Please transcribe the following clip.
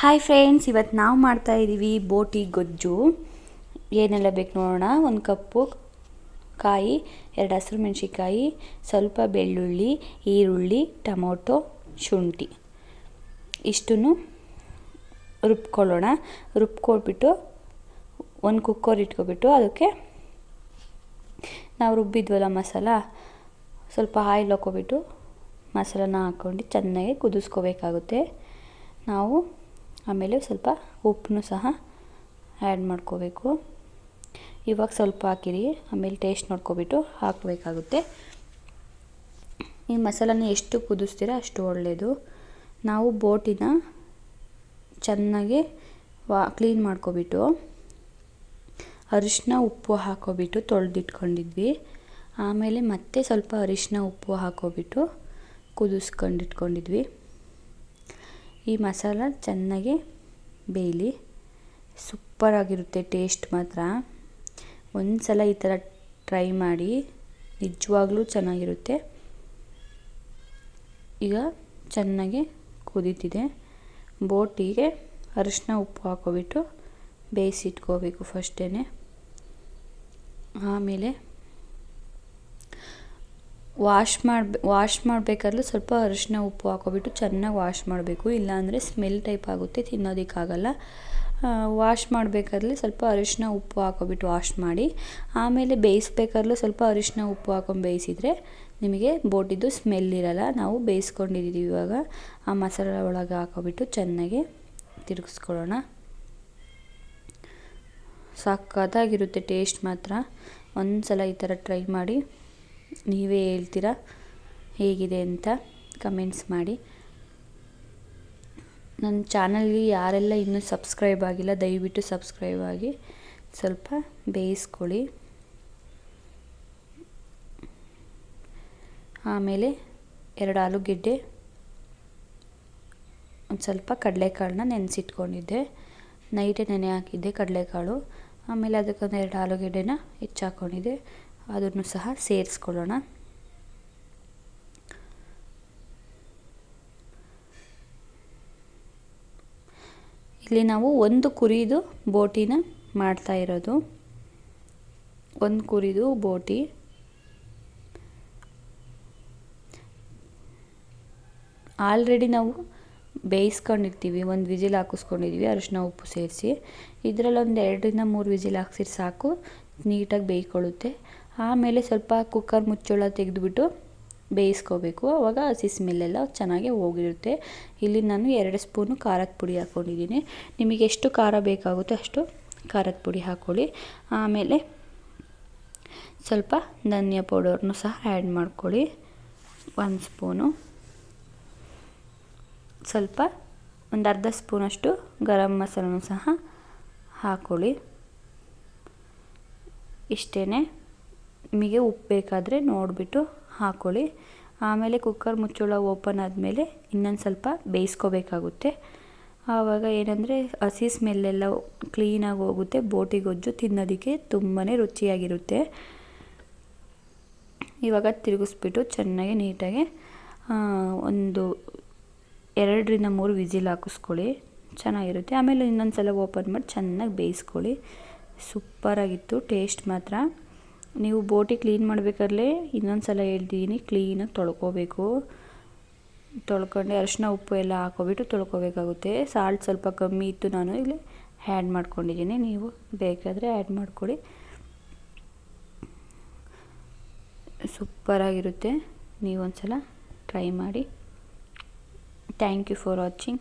Hi friends ಇವತ್ತು ನಾವು ಮಾಡ್ತಾ ಇದ್ದೀವಿ ಬೋಟಿ ಗೊಜ್ಜು. ಏನೆಲ್ಲ ಬೇಕು ನೋಡೋಣ? ಒಂದು ಕಪ್ಪು ಕಾಯಿ, ಎರಡು ಹಸಿರು ಮೆಣಸಿಕಾಯಿ ಸ್ವಲ್ಪ ಬೆಳ್ಳುಳ್ಳಿ, ಈರುಳ್ಳಿ, ಟೊಮೊಟೊ, ಶುಂಠಿ. ಇಷ್ಟನ್ನು ರುಬ್ಕೊಳ್ಳೋಣ. ರುಬ್ಕೊಳ್ಬಿಟ್ಟು ಒಂದು ಕುಕ್ಕರ್ ಇಟ್ಕೊಬಿಟ್ಟು ಅದಕ್ಕೆ ನಾವು ರುಬ್ಬಿದ್ವಲ್ಲ ಮಸಾಲ, ಸ್ವಲ್ಪ ಆಯಿಲ್ ಹಾಕ್ಕೊಬಿಟ್ಟು ಮಸಾಲನ ಹಾಕ್ಕೊಂಡು ಚೆನ್ನಾಗಿ ಕುದಿಸ್ಕೋಬೇಕಾಗುತ್ತೆ. ನಾವು ಆಮೇಲೆ ಸ್ವಲ್ಪ ಉಪ್ಪನ್ನು ಸಹ ಆ್ಯಡ್ ಮಾಡ್ಕೋಬೇಕು. ಇವಾಗ ಸ್ವಲ್ಪ ಹಾಕಿರಿ, ಆಮೇಲೆ ಟೇಸ್ಟ್ ನೋಡ್ಕೊಬಿಟ್ಟು ಹಾಕಬೇಕಾಗುತ್ತೆ. ಈ ಮಸಾಲನ ಎಷ್ಟು ಕುದಿಸ್ತೀರ ಅಷ್ಟು ಒಳ್ಳೆಯದು ನಾವು ಬೋಟಿನ ಚೆನ್ನಾಗಿ ವಾ ಕ್ಲೀನ್ ಮಾಡ್ಕೊಬಿಟ್ಟು ಅರಿಶಿನ, ಉಪ್ಪು ಹಾಕೋಬಿಟ್ಟು ತೊಳೆದಿಟ್ಕೊಂಡಿದ್ವಿ. ಆಮೇಲೆ ಮತ್ತೆ ಸ್ವಲ್ಪ ಅರಿಶಿನ, ಉಪ್ಪು ಹಾಕೋಬಿಟ್ಟು ಕುದಿಸ್ಕೊಂಡಿಟ್ಕೊಂಡಿದ್ವಿ. ಈ ಮಸಾಲ ಚೆನ್ನಾಗಿ ಬೇಯಲಿ. ಸೂಪರಾಗಿರುತ್ತೆ ಟೇಸ್ಟ್ ಮಾತ್ರ. ಒಂದು ಸಲ ಈ ಥರ ಟ್ರೈ ಮಾಡಿ ನಿಜವಾಗ್ಲೂ ಚೆನ್ನಾಗಿರುತ್ತೆ. ಈಗ ಚೆನ್ನಾಗಿ ಕುದೀತಿದೆ. ಬೋಟಿಗೆ ಅರಿಶಿನ ಉಪ್ಪು ಹಾಕೋಬಿಟ್ಟು ಬೇಯಿಸಿಟ್ಕೋಬೇಕು ಫಸ್ಟೇ ಆಮೇಲೆ ವಾಶ್ ಮಾಡಿ ವಾಶ್ ಮಾಡಬೇಕಾದ್ರೂ ಸ್ವಲ್ಪ ಅರಿಶಿನ ಉಪ್ಪು ಹಾಕೋಬಿಟ್ಟು ಚೆನ್ನಾಗಿ ವಾಶ್ ಮಾಡಬೇಕು. ಇಲ್ಲಾಂದರೆ ಸ್ಮೆಲ್ ಟೈಪ್ ಆಗುತ್ತೆ, ತಿನ್ನೋದಕ್ಕಾಗಲ್ಲ. ವಾಶ್ ಮಾಡಬೇಕಾದ್ರೆ ಸ್ವಲ್ಪ ಅರಿಶಿನ ಉಪ್ಪು ಹಾಕೋಬಿಟ್ಟು ವಾಶ್ ಮಾಡಿ. ಆಮೇಲೆ ಬೇಯಿಸ್ಬೇಕಾದ್ರೂ ಸ್ವಲ್ಪ ಅರಿಶಿನ ಉಪ್ಪು ಹಾಕೊಂಡು ಬೇಯಿಸಿದರೆ ನಿಮಗೆ ಬೋಟಿದ್ದು ಸ್ಮೆಲ್ ಇರಲ್ಲ. ನಾವು ಬೇಯಿಸ್ಕೊಂಡಿದ್ದೀವಿ ಇವಾಗ. ಆ ಮಸಾಲ ಒಳಗೆ ಹಾಕೋಬಿಟ್ಟು ಚೆನ್ನಾಗಿ ತಿರುಗಿಸ್ಕೊಳ್ಳೋಣ. ಸಕ್ಕತ್ತಾಗಿರುತ್ತೆ ಟೇಸ್ಟ್ ಮಾತ್ರ. ಒಂದು ಸಲ ಈ ಥರ ಟ್ರೈ ಮಾಡಿ. ನೀವೇ ಹೇಳ್ತೀರಾ? ಹೇಗಿದೆ ಅಂತ ಕಮೆಂಟ್ಸ್ ಮಾಡಿ. ನನ್ನ ಚಾನಲ್ಗೆ ಯಾರೆಲ್ಲ ಇನ್ನೂ ಸಬ್ಸ್ಕ್ರೈಬ್ ಆಗಿಲ್ಲ, ದಯವಿಟ್ಟು ಸಬ್ಸ್ಕ್ರೈಬ್ ಆಗಿ. ಸ್ವಲ್ಪ ಬೇಯಿಸ್ಕೊಳ್ಳಿ. ಆಮೇಲೆ ಎರಡು ಆಲೂಗೆಡ್ಡೆ, ಒಂದು ಸ್ವಲ್ಪ ಕಡಲೆಕಾಳನ್ನ ನೆನೆಸಿಟ್ಕೊಂಡಿದ್ದೆ. ನೈಟೇ ನೆನೆ ಹಾಕಿದ್ದೆ ಕಡಲೆಕಾಳು. ಆಮೇಲೆ ಅದಕ್ಕೊಂದು ಎರಡು ಆಲೂಗೆಡ್ಡೆನ ಹೆಚ್ಚಾಕೊಂಡಿದ್ದೆ. ಅದನ್ನು ಸಹ ಸೇರಿಸ್ಕೊಳ್ಳೋಣ. ಇಲ್ಲಿ ನಾವು ಒಂದು ಕುರಿದು ಬೋಟಿನ ಮಾಡ್ತಾ ಇರೋದು. ಒಂದು ಕುರಿದು ಬೋಟಿ. ಆಲ್ರೆಡಿ ನಾವು ಬೇಯಿಸ್ಕೊಂಡಿರ್ತೀವಿ, ಒಂದು ವಿಜಿಲ್ ಹಾಕಿಸ್ಕೊಂಡಿದ್ವಿ ಅರಿಶಿನ ಉಪ್ಪು ಸೇರಿಸಿ. ಇದರಲ್ಲಿ ಒಂದು ಎರಡರಿಂದ ಮೂರು ವಿಜಿಲ್ ಹಾಕ್ಸಿದ್ರೆ ಸಾಕು, ನೀಟಾಗಿ ಬೇಯ್ಕೊಳ್ಳುತ್ತೆ. ಆಮೇಲೆ ಸ್ವಲ್ಪ ಕುಕ್ಕರ್ ಮುಚ್ಚಳ ತೆಗೆದುಬಿಟ್ಟು ಬೇಯಿಸ್ಕೋಬೇಕು. ಆವಾಗ ಹಸಿ ಸ್ಮೆಲ್ಲೆಲ್ಲ ಚೆನ್ನಾಗೆ ಹೋಗಿರುತ್ತೆ. ಇಲ್ಲಿ ನಾನು ಎರಡು ಸ್ಪೂನು ಖಾರದ ಪುಡಿ ಹಾಕ್ಕೊಂಡಿದ್ದೀನಿ. ನಿಮಗೆ ಎಷ್ಟು ಖಾರ ಬೇಕಾಗುತ್ತೋ ಅಷ್ಟು ಖಾರದ ಪುಡಿ ಹಾಕ್ಕೊಳ್ಳಿ. ಆಮೇಲೆ ಸ್ವಲ್ಪ ಧನಿಯಾ ಪೌಡರ್ನು ಸಹ ಆ್ಯಡ್ ಮಾಡ್ಕೊಳ್ಳಿ. ಒಂದು ಸ್ಪೂನು ಸ್ವಲ್ಪ ಒಂದು ಅರ್ಧ ಸ್ಪೂನಷ್ಟು ಗರಂ ಮಸಾಲನೂ ಸಹ ಹಾಕ್ಕೊಳ್ಳಿ. ಇಷ್ಟೇ ನಿಮಗೆ ಉಪ್ಪು ಬೇಕಾದರೆ ನೋಡಿಬಿಟ್ಟು ಹಾಕ್ಕೊಳ್ಳಿ ಆಮೇಲೆ ಕುಕ್ಕರ್ ಮುಚ್ಚಳ ಓಪನ್ ಆದಮೇಲೆ ಇನ್ನೊಂದು ಸ್ವಲ್ಪ ಬೇಯಿಸ್ಕೋಬೇಕಾಗುತ್ತೆ. ಆವಾಗ ಏನಂದರೆ ಹಸಿ ಸ್ಮೆಲ್ಲೆಲ್ಲ ಕ್ಲೀನಾಗಿ ಹೋಗುತ್ತೆ ಬೋಟಿ ಗೊಜ್ಜು ತಿನ್ನೋದಕ್ಕೆ ತುಂಬಾ ರುಚಿಯಾಗಿರುತ್ತೆ. ಇವಾಗ ತಿರುಗಿಸ್ಬಿಟ್ಟು ಚೆನ್ನಾಗಿ ನೀಟಾಗಿ ಒಂದು ಎರಡರಿಂದ ಮೂರು ವಿಸಿಲ್ ಹಾಕಿಸ್ಕೊಳ್ಳಿ. ಚೆನ್ನಾಗಿರುತ್ತೆ. ಆಮೇಲೆ ಇನ್ನೊಂದು ಸಲ ಓಪನ್ ಮಾಡಿ ಚೆನ್ನಾಗಿ ಬೇಯಿಸ್ಕೊಳ್ಳಿ. ಸೂಪರಾಗಿತ್ತು. ಟೇಸ್ಟ್ ಮಾತ್ರ. ನೀವು ಬೋಟಿ ಕ್ಲೀನ್ ಮಾಡಬೇಕಾದ್ರೆ ಇನ್ನೊಂದು ಸಲ ಹೇಳ್ತಿದ್ದೀನಿ ಕ್ಲೀನಾಗಿ ತೊಳ್ಕೊಬೇಕು. ತೊಳ್ಕೊಂಡು ಅರಿಶಿನ, ಉಪ್ಪು ಎಲ್ಲ ಹಾಕೋಬಿಟ್ಟು ತೊಳ್ಕೊಬೇಕಾಗುತ್ತೆ. ಸಾಲ್ಟ್ ಸ್ವಲ್ಪ ಕಮ್ಮಿ ಇತ್ತು ನಾನು ಇಲ್ಲಿ ಆ್ಯಡ್ ಮಾಡ್ಕೊಂಡಿದ್ದೀನಿ. ನೀವು ಬೇಕಾದರೆ ಆ್ಯಡ್ ಮಾಡ್ಕೊಳ್ಳಿ. ಸೂಪರಾಗಿರುತ್ತೆ ನೀವೊಂದು ಸಲ ಟ್ರೈ ಮಾಡಿ. Thank you for watching